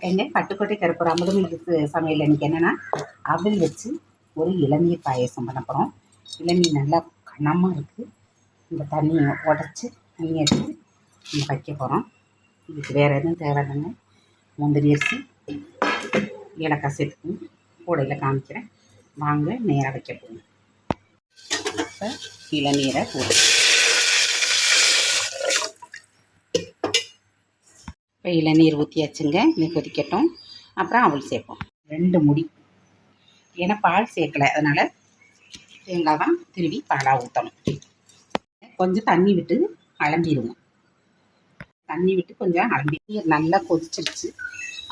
வணக்கங்க பட்டுக்கோட்டை கருப்பூர் அமுதமிழுக்கு சமையல் இன்னைக்கு என்னென்னா அவள் வச்சு ஒரு இளநீர் பாயசம் பண்ண போகிறோம் இளநீர் நல்லா கனமாக இருக்குது இந்த தண்ணியை உடச்சி தண்ணியை எடுத்து நம்ம வைக்க போகிறோம் இதுக்கு வேறு எதுவும் தேவையில்லைங்க. முந்திரி அரிசி ஏலக்காய் சேர்த்துக்கணும் கூடையில் காமிக்கிறேன். வாங்க நேராக வைக்க போகணும் இப்போ இளநீரை போடு இப்போ இளநீர் ஊற்றியாச்சுங்க இது கொதிக்கட்டும். அப்புறம் அவள் சேர்ப்போம். ரெண்டு முடி. ஏன்னா பால் சேர்க்கலை அதனால் தேங்காய் தான் திருவி பாலாக ஊற்றணும் கொஞ்சம் தண்ணி விட்டு அலம்பிடுவோம் தண்ணி விட்டு கொஞ்சம் அலம்பி நீர் நல்லா கொதிச்சிருச்சு.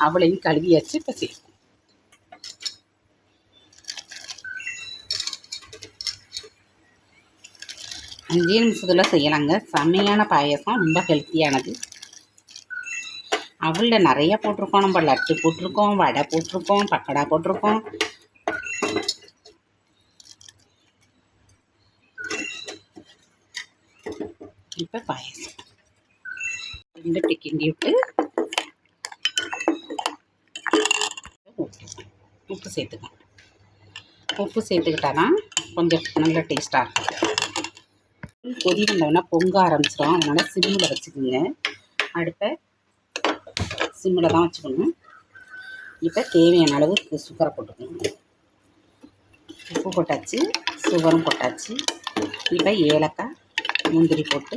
அவளையும் கழுவியாச்சு இப்போ சேர்ப்போம். அஞ்சே நிமிஷத்தில் செய்யலாங்க. செம்மையான பாயசம் ரொம்ப ஹெல்த்தியானது அவளில் நிறைய போட்டிருக்கோம். நம்ம லட்டு போட்டிருக்கோம் வடை போட்டிருக்கோம் பக்கடா போட்டிருக்கோம். இப்போ பாயசம். ரெண்டு இப்படி கிண்டி விட்டு உப்பு உப்பு சேர்த்துக்கணும் உப்பு சேர்த்துக்கிட்டாதான் கொஞ்சம் நல்ல டேஸ்ட்டாக இருக்கும். கொதி வந்தோடனே பொங்க ஆரம்பிச்சிடும் அதனால் சிம்மில் வச்சுக்கோங்க. அடுப்பை சிம்மில் தான் வச்சுக்கணும். இப்போ தேவையான அளவு சுகரை போட்டுக்கணும். உப்பு போட்டாச்சு சுகரும் போட்டாச்சு. இப்போ ஏலக்காய் முந்திரி போட்டு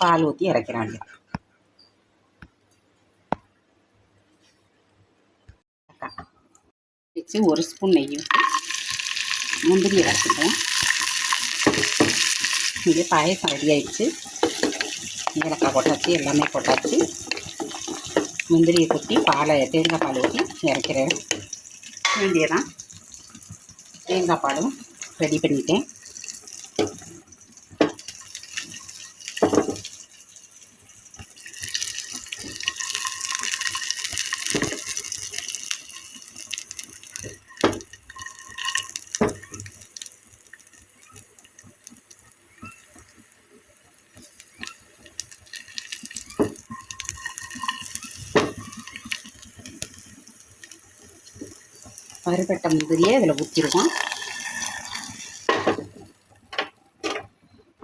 பால் ஊற்றி இறக்கிறாங்க வச்சு ஒரு ஸ்பூன் நெய் முந்திரி இறக்கிட்டோம் இங்கே பாயசம் ரெடி ஆயிடுச்சு. ஏலக்காய் போட்டாச்சு எல்லாமே போட்டாச்சு. முந்திரியை கொட்டி பாலை தேங்காய் பால் ஊற்றி இறக்கிறேன். வேண்டியதான் தேங்காய் பாலும் ரெடி பண்ணிட்டேன். வறுபட்ட முந்திரியை இதில் ஊற்றிடுவோம்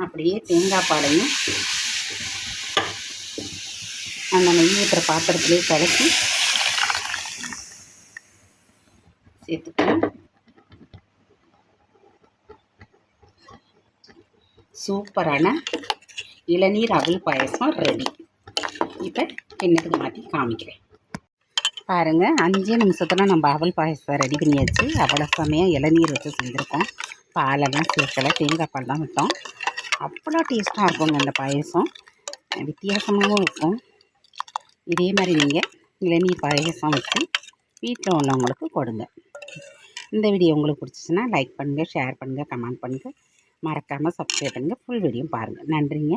அப்படியே தேங்காய் பாலையும் அந்த நெய் ஊற்றுற பாத்திரத்துலேயே கலக்கி சேர்த்துக்கலாம். சூப்பரான இளநீர் அவல் பாயசம் ரெடி இப்போ கிண்ணத்துக்கு மாற்றி காமிக்கிறேன். பாருங்கள் அஞ்சே நிமிஷத்தில் நம்ம அவல் பாயசம் ரெடி பண்ணியாச்சு. அவ்வளோ சமயம் இளநீர் வச்சு செஞ்சுருக்கோம். பாலெல்லாம் சேர்க்கலை தேங்காய் பால் தான் விட்டோம். அவ்வளோ டேஸ்ட்டாக இருக்குங்க அந்த பாயசம். வித்தியாசமாகவும் இருக்கும். இதே மாதிரி நீங்கள் இளநீர் பாயசம் வச்சு வீட்டில் உள்ளவங்களுக்கு கொடுங்க. இந்த வீடியோ உங்களுக்கு பிடிச்சிச்சின்னா லைக் பண்ணுங்கள் ஷேர் பண்ணுங்கள் கமெண்ட் பண்ணுங்கள் மறக்காமல் சப்ஸ்கிரைப் பண்ணுங்கள் ஃபுல் வீடியோ பாருங்கள் நன்றிங்க.